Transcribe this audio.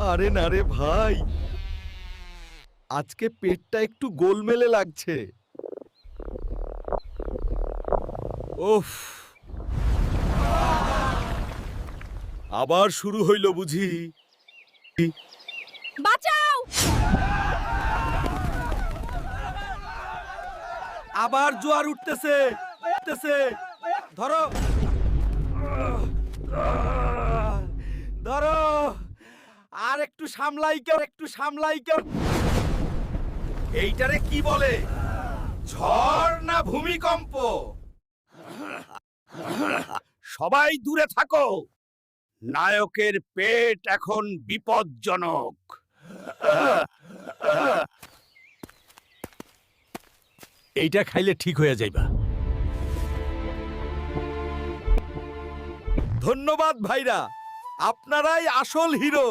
আরে না রে ভাই। আজকে পেটটা একটু গোলমেলে লাগছে। ওফ আবার শুরু হইল বুঝি। বাঁচাও! আবার জোয়ার উঠতেছে উঠতেছে। ধরো ধরো আর একটু সামলাই কেউ একটু সামলাই কেউ এইটারে কি বলে? ঝড় না ভূমিকম্প? সবাই দূরে থাকো। নায়কের পেট এখন বিপজ্জনক। এইটা খাইলে ঠিক হয়ে যাইবা। ধন্যবাদ ভাইরা, আপনারাই আসল হিরো।